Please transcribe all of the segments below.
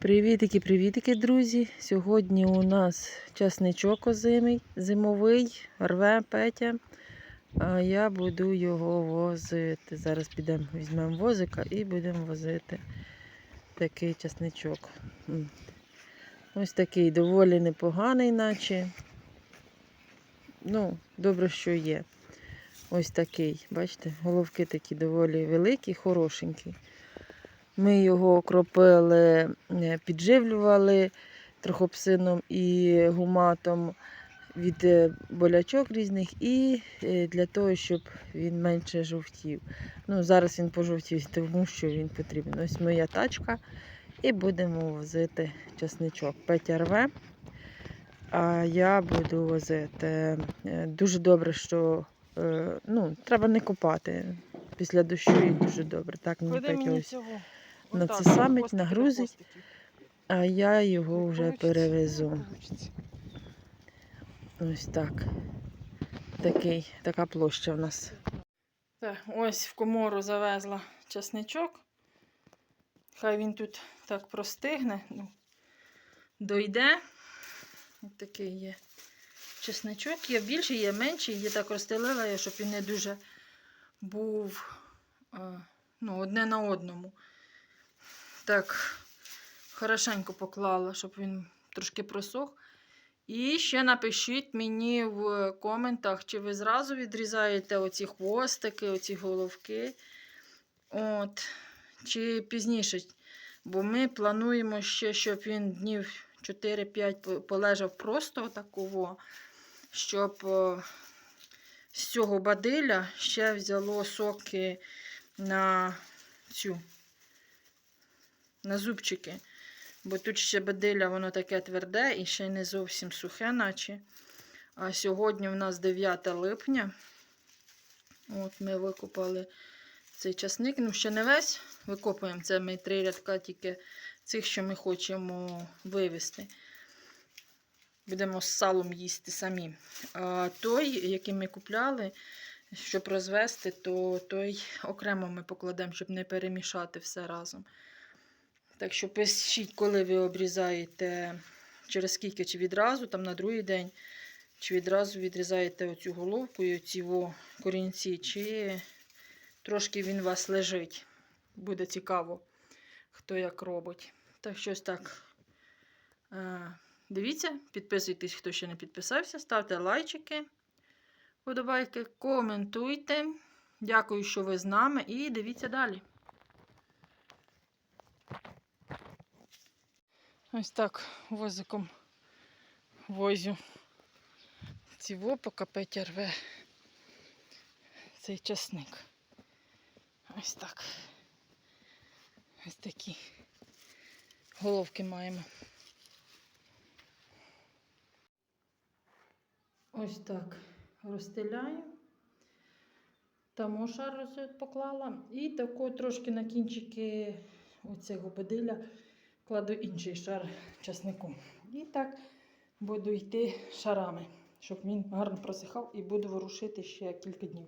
Привітики, привітики, друзі! Сьогодні у нас часничок озимий, зимовий, рве Петя. А я буду його возити. Зараз підемо, візьмемо возика і будемо возити такий часничок. Ось такий доволі непоганий, наче. Ну, добре, що є. Ось такий. Бачите, головки такі доволі великі, хорошенькі. Ми його окропили, е, підживлювали трохопсином і гуматом від е, болячок різних, і е, для того, щоб він менше жовтів. Ну, зараз він пожовтів, тому що він потрібен. Ось моя тачка, і будемо возити часничок. Петя рве, а я буду возити. Дуже добре, що ну, треба не копати. Після дощу і дуже добре. Так, мені Петя ось? На Отак, це до нагрузить. А я його вже перевезу. Ось так. Такий, така площа в нас. Так, ось в комору завезла часничок. Хай він тут так простигне. Ну, дойде. Ось такий є чесничок. Є більший, є менший. Є так розстелила я, щоб він не дуже був е, ну, одне на одному. Так, хорошенько поклала, щоб він трошки просох. І ще напишіть мені в коментах, чи ви зразу відрізаєте оці хвостики, оці головки. От, чи пізніше. Бо ми плануємо ще, щоб він днів 4-5 полежав просто такого, щоб е, з цього бадиля ще взяло соки на цю на зубчики. Бо тут ще бадиля, воно таке тверде і ще й не зовсім сухе, наче. А сьогодні в нас 9 липня. От ми викопали цей часник. Ну, ще не весь викопуємо. Це ми три рядка тільки цих, що ми хочемо вивезти. Будемо з салом їсти самі. А той, який ми купляли, щоб розвести, то той окремо ми покладемо, щоб не перемішати все разом. Так що пишіть, коли ви обрізаєте, через скільки, чи відразу, там на другий день, чи відразу відрізаєте оцю головку і оці во корінці, чи трошки він у вас лежить. Буде цікаво, хто як робить. Так щось так. Е, Дивіться, підписуйтесь, хто ще не підписався, ставте лайчики, подобайки, коментуйте. Дякую, що ви з нами, і дивіться далі. Ось так возиком возю цього, поки Петя рве цей часник. Ось так. Ось такі головки маємо. Ось так розстеляю. Там шар поклала. І тако трошки на кінчики оцього бадиля кладу інший шар часнику. І так буду йти шарами, щоб він гарно просихав і буду ворушити ще кілька днів.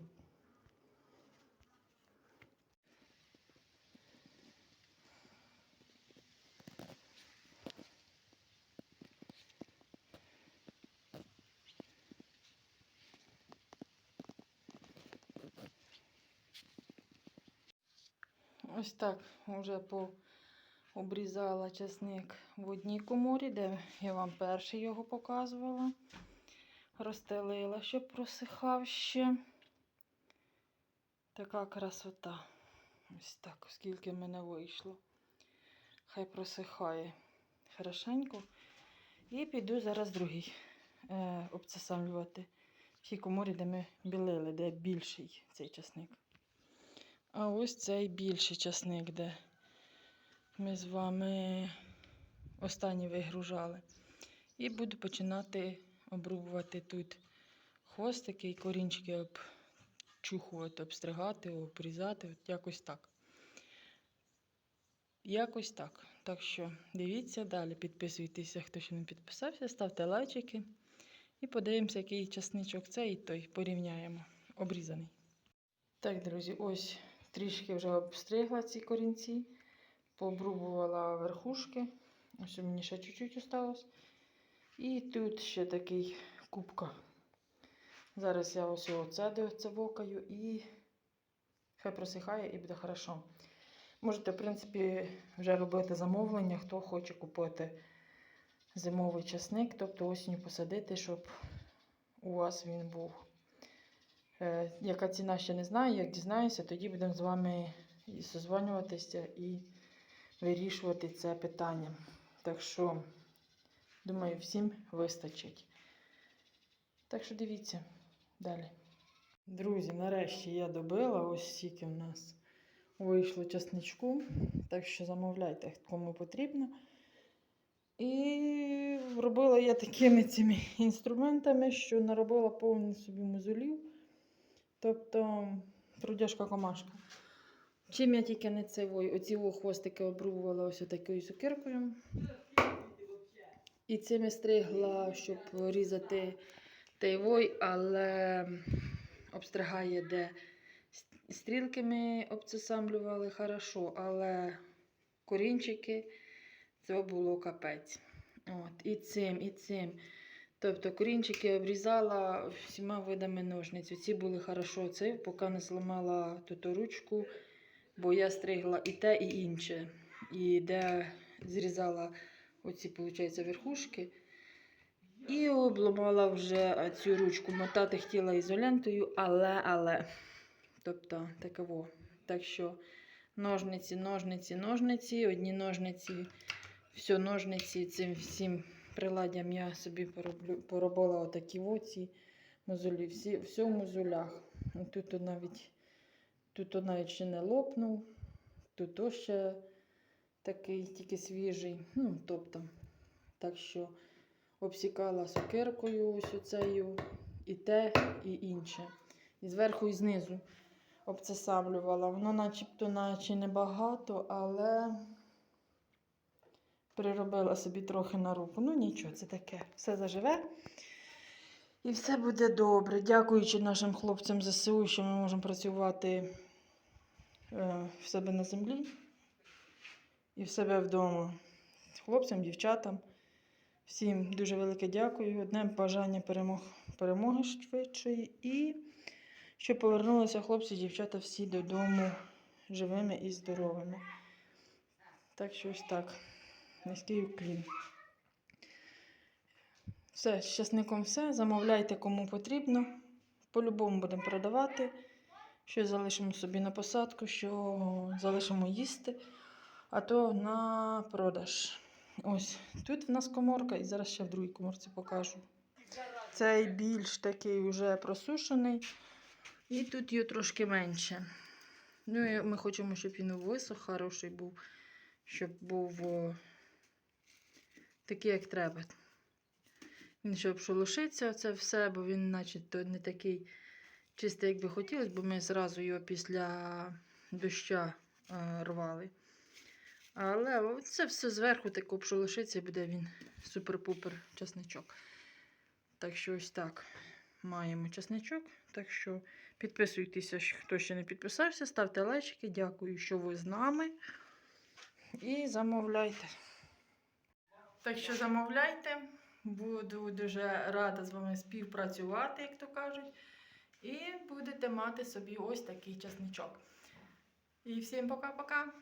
Ось так вже по обрізала часник в одній коморі, де я вам перший його показувала. Розстелила, щоб просихав ще. Така красота. Ось так, скільки мене вийшло. Хай просихає хорошенько. І піду зараз другий е, обцесамлювати. В тій коморі, де ми білили, де більший цей часник. А ось цей більший часник, де ми з вами останній вигружали. І буду починати обрубувати тут хвостики і корінчики обчухувати, обстригати, обрізати. От якось так. Якось так. Так що дивіться далі, підписуйтеся, хто ще не підписався, ставте лайчики. І подивимося, який часничок цей той порівняємо. Обрізаний. Так, друзі, ось трішки вже обстригла ці корінці, пообрубувала верхушки. Ось у мені ще чуть-чуть осталось. І тут ще такий кубка. Зараз я ось оце доцевокаю і хай просихає і буде хорошо. Можете, в принципі, вже робити замовлення, хто хоче купити зимовий часник, тобто осінню посадити, щоб у вас він був. Е, яка ціна ще не знаю, як дізнаюся, тоді будемо з вами і созванюватися і вирішувати це питання. Так що, думаю, всім вистачить. Так що дивіться далі. Друзі, нарешті я добила. Ось стільки в нас вийшло часничку. Так що замовляйте, кому потрібно. І робила я такими цими інструментами, що наробила повну собі мозолів. Тобто трудяшка комашка. Чим я тільки не цевою, оці хвостики обрубувала ось такою сукиркою. І цими стригла, щоб різати тейвой, але обстригає, де стрілки ми обцесамлювали хорошо, але корінчики це було капець. От, і цим, і цим. Тобто корінчики обрізала всіма видами ножниць. Ці були хорошо, це поки не зламала ту ручку, бо я стригла і те, і інше. І де зрізала оці, виходить, верхушки. І обламала вже цю ручку. Мотати хотіла ізолентою, але, але. Тобто таково. Так що ножниці, ножниці, ножниці, одні ножниці, все ножниці цим всім приладдям я собі пороблю, поробила отакі оці мозолі, всі, все в мозолях. Тут навіть, тут от навіть ще не лопнув, тут ще такий тільки свіжий. Ну, тобто, так що обсікала сокиркою ось оцею і те, і інше. І зверху, і знизу обцесавлювала. Воно начебто наче небагато, але приробила собі трохи на руку. Ну нічого, це таке. Все заживе. І все буде добре. Дякуючи нашим хлопцям ЗСУ, що ми можемо працювати в себе на землі і в себе вдома. Хлопцям, дівчатам. Всім дуже велике дякую. Одне бажання перемог, перемоги швидшої. І щоб повернулися хлопці, дівчата всі додому живими і здоровими. Так що ось так. Низький уклін. Все, з часником все. Замовляйте, кому потрібно. По-любому будемо продавати. Що залишимо собі на посадку, що залишимо їсти, а то на продаж. Ось тут в нас коморка, і зараз ще в другій коморці покажу. Цей більш такий вже просушений, і тут його трошки менше. Ну, і ми хочемо, щоб він висох, хороший був, щоб був о, такий, як треба. Він щоб шелушиться це все, бо він, начебто, не такий чистий, як би хотілося, бо ми зразу його після доща е, рвали. Але це все зверху так обшелушиться і буде він супер-пупер часничок. Так що ось так маємо часничок. Так що підписуйтеся, хто ще не підписався, ставте лайчики. Дякую, що ви з нами. І замовляйте. Так що замовляйте. Буду дуже рада з вами співпрацювати, як то кажуть. І будете мати собі ось такий часничок. І всім пока-пока.